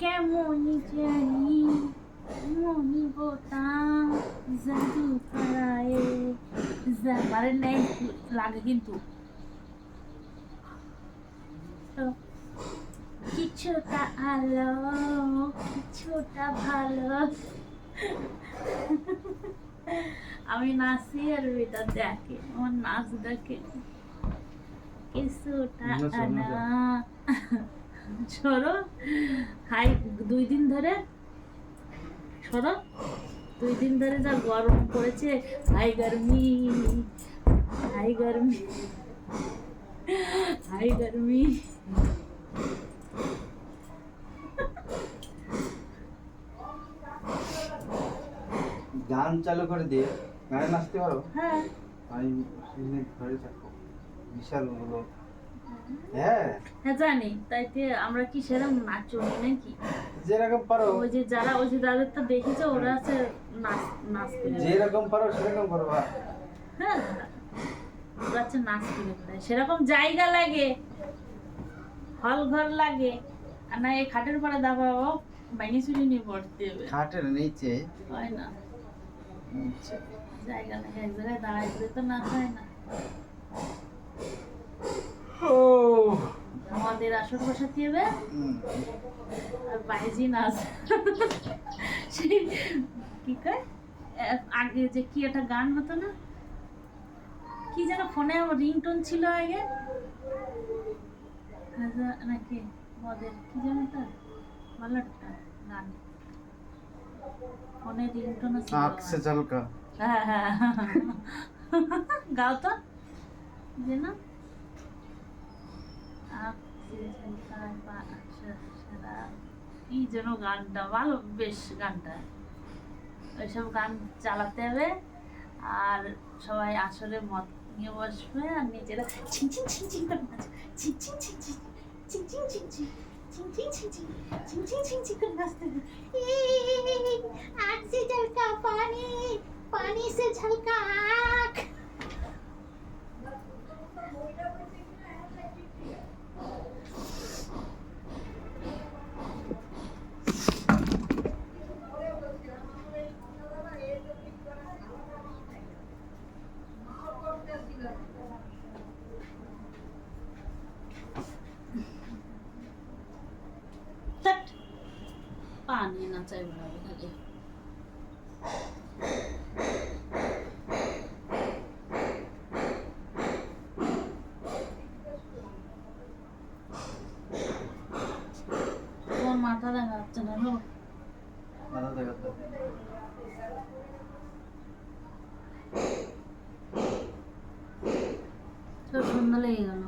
কেমনই জানি মনি বোতাম জাদু করায়। মারে নেই লাগে কিন্তু। কিছুটা আলো কিছুটা ভালো। আমি নাচি আর এটা দেখে আমার নাচ দেখে। কিছুটা আলো। সরো। হাই দুই দিন ধরে। সরো। দুই দিন ধরে যা গরম পড়েছে। হাই গরমি। হাই গরমি। হাই গরমি। গান চালু করে দিয়ে গানে নাচতে পারো? হ্যাঁ। আমি ধরে থাকব। বিশাল হলো হ্যাঁ। হ্যাঁ জানি। তাইতে আমরা কি সেরকম নাচনি নাকি? যেরকম পারো। ওই যে যারা ওই যে যাদের তো দেখেছে ওরা আছে নাচ নাচ করে। যেরকম পারো সেরকম করো হ্যাঁ ওরা হচ্ছে নাচ করে সেরকম জায়গা লাগে হল ঘর লাগে। আর না এই খাটের পরে দাবাও বাইনি চুরি নিয়ে পড়তে হবে। খাটের নিচে? হয় না। নিচে। জায়গা লাগে এক জায়গায় দাঁড়াইতে তো না হয় না। আসর বসাতে হবে? আর বাইজি নাচ সেই কি কয়? আগে যে কি একটা গান হতো না? কি যেন ফোনে রিংটোন ছিল আগে। নাকি মদের কি যেন একটা ভালো একটা গান। ফোনে রিংটোন ঝলকা হ্যাঁ হ্যাঁ। গাও তো। যে না আঁখ সে ঝলকা পা আচ্ছা সারা কি যেন গানটা ভালো বেশ গানটা ওইসব গান চালাতে হবে আর সবাই আসলে মত নিয়ে বসবে আর নিজেরা ছিনছিন ছিনছিন করে নাচ ছিনছিন ছিনছিন ছিনছিন ছিনছিন ছিনছিন ছিনছিন ছিনছিন ছিনছিন পানি পানি সে ঝলকা আখ চাই মাথা দেখা না হো মাথা সুন্দর লেগে গেল।